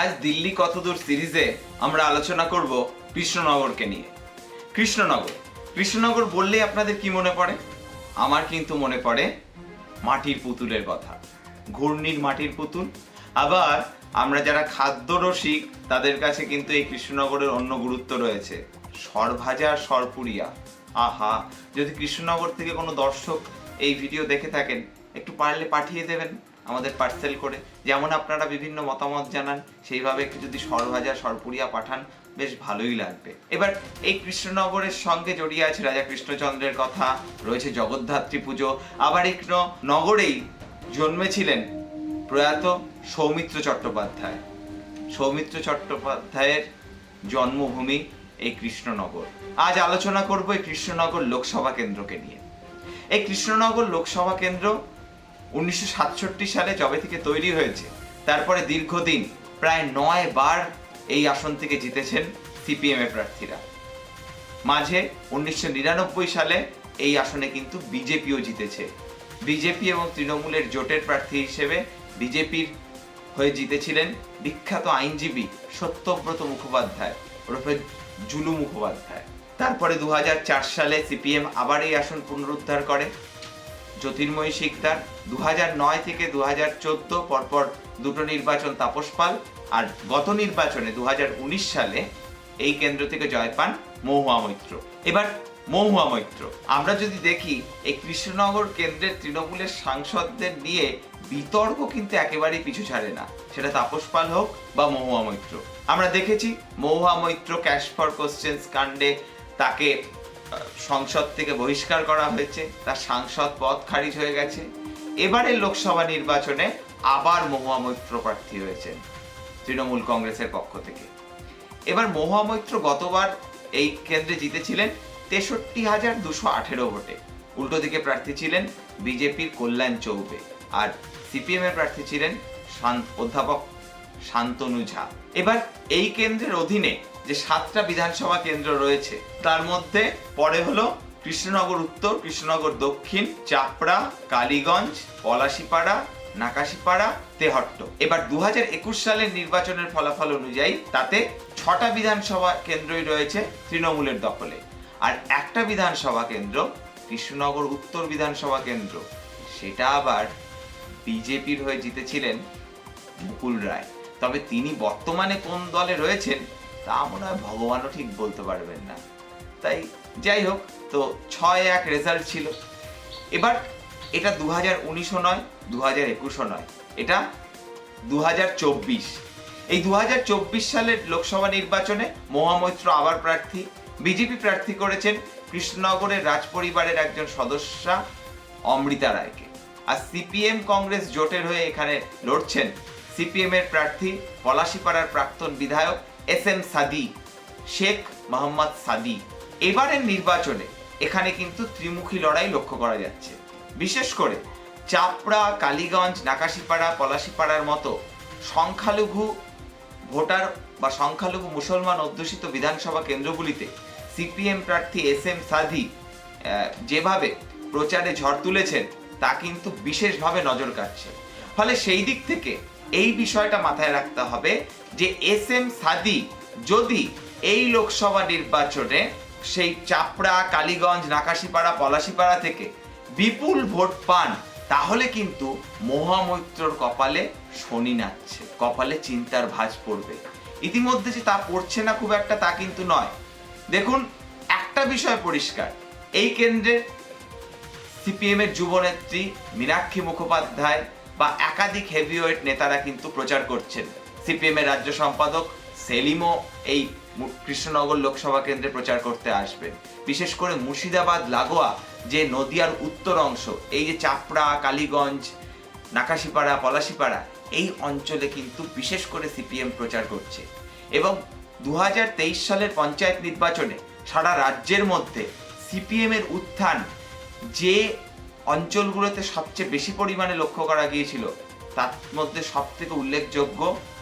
আজ দিল্লি কতদূর সিরিজে আমরা আলোচনা করব কৃষ্ণনগরকে নিয়ে। কৃষ্ণনগর। কৃষ্ণনগর বললেই আপনাদের কি মনে পড়ে? আমার কিন্তু মনে পড়ে মাটির পুতুলের কথা। ঘূর্ণির মাটির পুতুল। আবার আমরা যারা খাদ্য রসিক তাদের কাছে কিন্তু এই কৃষ্ণনগরের অন্য গুরুত্ব রয়েছে। সরভাজা সরপুরিয়া। আহা, যদি কৃষ্ণনগর থেকে কোনো দর্শক এই ভিডিও দেখে থাকেন, একটু পারলে পাঠিয়ে দেবেন। আমাদের পার্সেল করে। যেমন আপনারা বিভিন্ন মতামত জানান, সেইভাবে একটু যদি সরভাজা, সরপুরিয়া পাঠান, বেশ ভালোই লাগবে। এবার এই কৃষ্ণনগরের সঙ্গে জড়িয়ে আছে রাজা কৃষ্ণচন্দ্রের কথা, রয়েছে জগদ্ধাত্রী পুজো। আবার এই নগরেই জন্মেছিলেন প্রয়াত সৌমিত্র চট্টোপাধ্যায়। সৌমিত্র চট্টোপাধ্যায়ের জন্মভূমি এই কৃষ্ণনগর। আজ আলোচনা করব এই কৃষ্ণনগর লোকসভা কেন্দ্রকে নিয়ে। এই কৃষ্ণনগর লোকসভা কেন্দ্র উনিশশো সাতষট্টি সালে যবে থেকে তৈরি হয়েছে। তারপরে দীর্ঘদিন প্রায় নয় বার এই আসন থেকে জিতেছেন সিপিএম এর প্রার্থীরা। মাঝে উনিশশো নিরানব্বই সালে এই আসনে কিন্তু বিজেপিও জিতেছে। বিজেপি এবং তৃণমূলের জোটের প্রার্থী হিসেবে বিজেপির হয়ে জিতেছিলেন বিখ্যাত আইনজীবী সত্যব্রত মুখোপাধ্যায়, ওরফে জুলু মুখোপাধ্যায়। তারপরে দু হাজার চার সালে সিপিএম আবার এই আসন পুনরুদ্ধার করে। জ্যোতির্ময়ী শিকদার দু নয় থেকে দু হাজার চোদ্দ পরপর দুটো নির্বাচন তাপস পাল আর গত নির্বাচনে দু সালে এই কেন্দ্র থেকে জয় পান মহুয়া মৈত্র। এবার মহুয়া মৈত্র, আমরা যদি দেখি এই কৃষ্ণনগর কেন্দ্রের তৃণমূলের সাংসদদের নিয়ে বিতর্ক কিন্তু একেবারেই পিছু ছাড়ে না। সেটা তাপস পাল হোক বা মহুয়া মৈত্র। আমরা দেখেছি Mahua Moitra cash for questions কাণ্ডে তাকে সংসদ থেকে বহিষ্কার করা হয়েছে, তার সাংসদ পদ খারিজ হয়ে গেছে। এবারের লোকসভা নির্বাচনে আবার মহুয়া মৈত্র প্রার্থী হয়েছেন তৃণমূল কংগ্রেসের পক্ষ থেকে। এবার মহুয়া মৈত্র গতবার এই কেন্দ্রে জিতেছিলেন তেষট্টি হাজার দুশো আঠেরো ভোটে। উল্টো দিকে প্রার্থী ছিলেন বিজেপির কল্যাণ চৌবে, আর সিপিএমের প্রার্থী ছিলেন অধ্যাপক শান্তনু ঝা। এবার এই কেন্দ্রের অধীনে যে সাতটা বিধানসভা কেন্দ্র রয়েছে, তার মধ্যে পরে হলো কৃষ্ণনগর উত্তর, কৃষ্ণনগর দক্ষিণ, চাপড়া, কালীগঞ্জ, পলাশিপাড়া, নাকাশিপাড়া, তেহট্ট। এবার দু হাজার একুশ সালের নির্বাচনের ফলাফল অনুযায়ী তাতে ছটা বিধানসভা কেন্দ্রই রয়েছে তৃণমূলের দখলে। আর একটা বিধানসভা কেন্দ্র, কৃষ্ণনগর উত্তর বিধানসভা কেন্দ্র, সেটা আবার বিজেপির হয়ে জিতেছিলেন মুকুল রায়। তবে তিনি বর্তমানে কোন দলে রয়েছেন, তা মনে হয় ভগবানও ঠিক বলতে পারবেন না। তাই যাই হোক, তো ছয় এক রেজাল্ট ছিল। এবার এটা দু হাজার উনিশও নয় দু হাজার একুশও নয়, এটা দু হাজার চব্বিশ। এই দু হাজার চব্বিশ সালের লোকসভা নির্বাচনে মহামৈত্র আবার প্রার্থী, বিজেপি প্রার্থী করেছেন কৃষ্ণনগরের রাজপরিবারের একজন সদস্যা অমৃতা রায়কে। আর সিপিএম কংগ্রেস জোটের হয়ে এখানে লড়ছেন সিপিএম এর প্রার্থী পলাশিপাড়ার প্রাক্তন বিধায়ক এস এম সাদি শেখ মোহাম্মদ সাদি। এবারের নির্বাচনে এখানে কিন্তু ত্রিমুখী লড়াই লক্ষ্য করা যাচ্ছে। বিশেষ করে চাপড়া কালীগঞ্জ নাকাশিপাড়া পলাশিপাড়ার মতো সংখ্যালঘু ভোটার বা সংখ্যালঘু মুসলমান অধ্যুষিত বিধানসভা কেন্দ্রগুলিতে সিপিএম প্রার্থী এস এম আহ, যেভাবে প্রচারে ঝড় তুলেছেন তা কিন্তু বিশেষভাবে নজর কাটছে ফলে সেই দিক থেকে এই বিষয়টা মাথায় রাখতে হবে যে এস এম সাদি যদি এই লোকসভা নির্বাচনে সেই চাপড়া, কালীগঞ্জ, নাকাশিপাড়া, পলাশিপাড়া থেকে বিপুল ভোট পান, তাহলে কিন্তু মহামৈত্রর কপালে শনি নাচছে, কপালে চিন্তার ভাঁজ পড়বে। ইতিমধ্যে যে তা পড়ছে না খুব একটা, তা কিন্তু নয়। দেখুন, একটা বিষয় পরিষ্কার, এই কেন্দ্রে সিপিএমের যুবনেত্রী মীনাক্ষী মুখোপাধ্যায় বা একাধিক হেভিওয়েট নেতারা কিন্তু প্রচার করছেন। সিপিএম এর রাজ্য সম্পাদক সেলিমও এই কৃষ্ণনগর লোকসভা কেন্দ্রে প্রচার করতে আসবেন। বিশেষ করে মুর্শিদাবাদ, লাগোয়া, যে নদিয়ার উত্তর অংশ, এই যে চাপড়া, কালীগঞ্জ, নাকাশিপাড়া, পলাশিপাড়া, এই অঞ্চলে কিন্তু বিশেষ করে সিপিএম প্রচার করছে। এবং দু হাজার তেইশ সালের পঞ্চায়েত নির্বাচনে সারা রাজ্যের মধ্যে সিপিএমের উত্থান যে অঞ্চলগুলোতে সবচেয়ে বেশি পরিমাণে লক্ষ্য করা গিয়েছিল। তার মধ্যে সব থেকে উল্লেখযোগ্য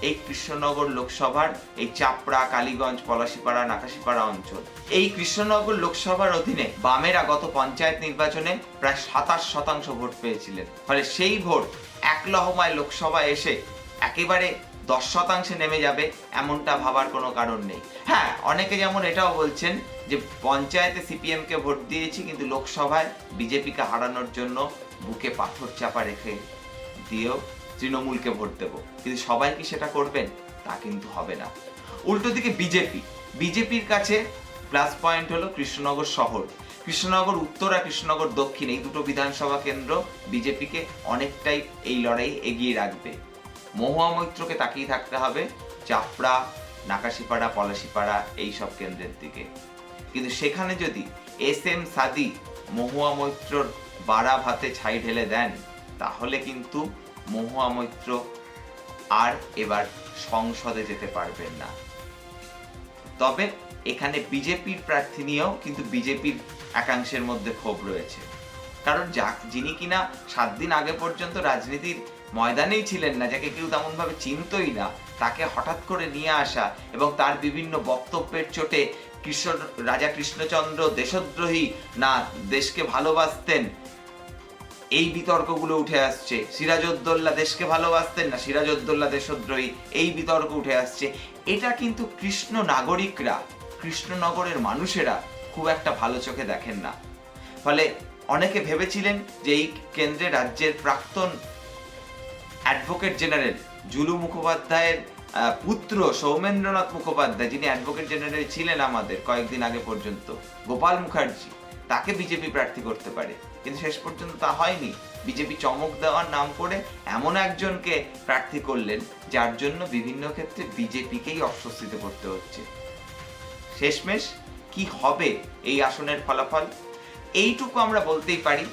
এই কৃষ্ণনগর লোকসভার এই চাপড়া, কালীগঞ্জ, পলাশিপাড়া, নাকাশিপাড়া অঞ্চল। এই কৃষ্ণনগর লোকসভার অধীনে বামেরা গত পঞ্চায়েত নির্বাচনে প্রায় সাতাশ শতাংশ ভোট পেয়েছিলেন। ফলে সেই ভোট এক লহমায় লোকসভায় এসে একেবারে দশ শতাংশে নেমে যাবে, এমনটা ভাবার কোনো কারণ নেই। হ্যাঁ অনেকে যেমন এটাও বলছেন যে পঞ্চায়েতে সিপিএমকে ভোট দিয়েছি, কিন্তু লোকসভায় বিজেপিকে হারানোর জন্য বুকে পাথর চাপা রেখে দিয়েও তৃণমূলকে ভোট দেবো। কিন্তু সবাই কি সেটা করবেন? তা কিন্তু হবে না। উল্টো দিকে বিজেপি। বিজেপির কাছে প্লাস পয়েন্ট হলো কৃষ্ণনগর শহর। কৃষ্ণনগর উত্তর আর কৃষ্ণনগর দক্ষিণ, এই দুটো বিধানসভা কেন্দ্র বিজেপিকে অনেকটাই এই লড়াই এগিয়ে রাখবে। মহুয়া মৈত্রকে তাকিয়ে থাকতে হবে। চাপড়া নাকাশিপাড়া, পলাশিপাড়া এই সব কেন্দ্রের দিকে। কিন্তু সেখানে যদি এস এম সাদি মহুয়া মৈত্রর বাড়া ভাতে ছাই ঢেলে দেন, তাহলে কিন্তু মহুয়া মৈত্র আর এবার সংসদে যেতে পারবেন না। তবে এখানে বিজেপির প্রার্থী নিয়েও কিন্তু বিজেপির একাংশের মধ্যে ক্ষোভ রয়েছে। কারণ যা যিনি কিনা সাত দিন আগে পর্যন্ত রাজনীতির ময়দানেই ছিলেন না, যাকে কেউ তেমনভাবে চিনতই না। তাকে হঠাৎ করে নিয়ে আসা এবং তার বিভিন্ন বক্তব্যের চোটে কৃষ্ণ, রাজা কৃষ্ণচন্দ্র দেশদ্রোহী না, দেশকে ভালোবাসতেন। এই বিতর্কগুলো উঠে আসছে। সিরাজউদ্দৌলা দেশকে ভালোবাসতেন না, সিরাজউদ্দৌলা দেশদ্রোহী, এই বিতর্ক উঠে আসছে। এটা কিন্তু কৃষ্ণ নাগরিকরা কৃষ্ণনগরের মানুষেরা খুব একটা ভালো চোখে দেখেন না। ফলে অনেকে ভেবেছিলেন যে এই কেন্দ্রে রাজ্যের প্রাক্তন অ্যাডভোকেট জেনারেল জুলু মুখোপাধ্যায়ের পুত্র সৌমেন্দ্রনাথ মুখোপাধ্যায়, যিনি অ্যাডভোকেট জেনারেল ছিলেন আমাদের কয়েকদিন আগে পর্যন্ত, গোপাল মুখার্জি। তাকে বিজেপি প্রার্থী করতে পারে। কিন্তু শেষ পর্যন্ত তা হয়নি। বিজেপি চমক দেওয়ার নাম করে এমন একজনকে প্রার্থী করলেন, যার জন্য বিভিন্ন ক্ষেত্রে বিজেপিকেই অস্বস্তিতে পড়তে হচ্ছে। শেষমেশ কি হবে এই আসনের ফলাফল? এইটুকু আমরা বলতেই পারি,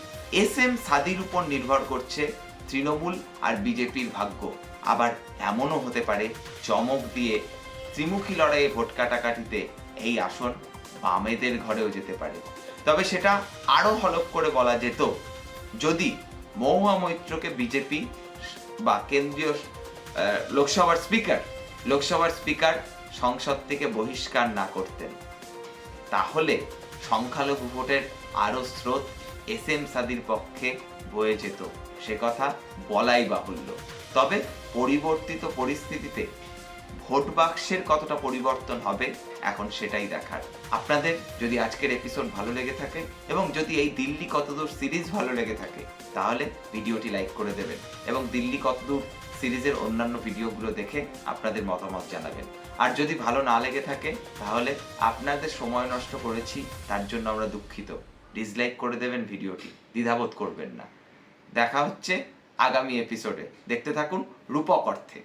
এস এম সাদির উপর নির্ভর করছে তৃণমূল আর বিজেপির ভাগ্য। আবার এমনও হতে পারে, চমক দিয়ে ত্রিমুখী লড়াইয়ে ভোট কাটাকাটিতে এই আসন বামেদের ঘরেও যেতে পারে। তবে সেটা আরও হলক করে বলা যেত, যদি মহুয়া মৈত্রকে বিজেপি বা কেন্দ্রীয় লোকসভার স্পিকার লোকসভার স্পিকার সংসদ থেকে বহিষ্কার না করতেন, তাহলে সংখ্যালঘু ভোটের আরও স্রোত এস এম সাদির পক্ষে বয়ে যেত। সে কথা বলাই বাহুল্য। তবে পরিবর্তিত পরিস্থিতিতে ভোট বাক্সের কতটা পরিবর্তন হবে, এখন সেটাই দেখার। আপনাদের যদি আজকের এপিসোড ভালো লেগে থাকে এবং যদি এই দিল্লি কতদূর সিরিজ ভালো লেগে থাকে, তাহলে ভিডিওটি লাইক করে দেবেন এবং দিল্লি কতদূর সিরিজের অন্যান্য ভিডিওগুলো দেখে আপনাদের মতামত জানাবেন। আর যদি ভালো না লেগে থাকে, তাহলে আপনাদের সময় নষ্ট করেছি, তার জন্য আমরা দুঃখিত। ডিসলাইক করে দেবেন ভিডিওটি, দ্বিধাবোধ করবেন না। দেখা হচ্ছে আগামী এপিসোডে দেখতে থাকুন রূপক অর্থে।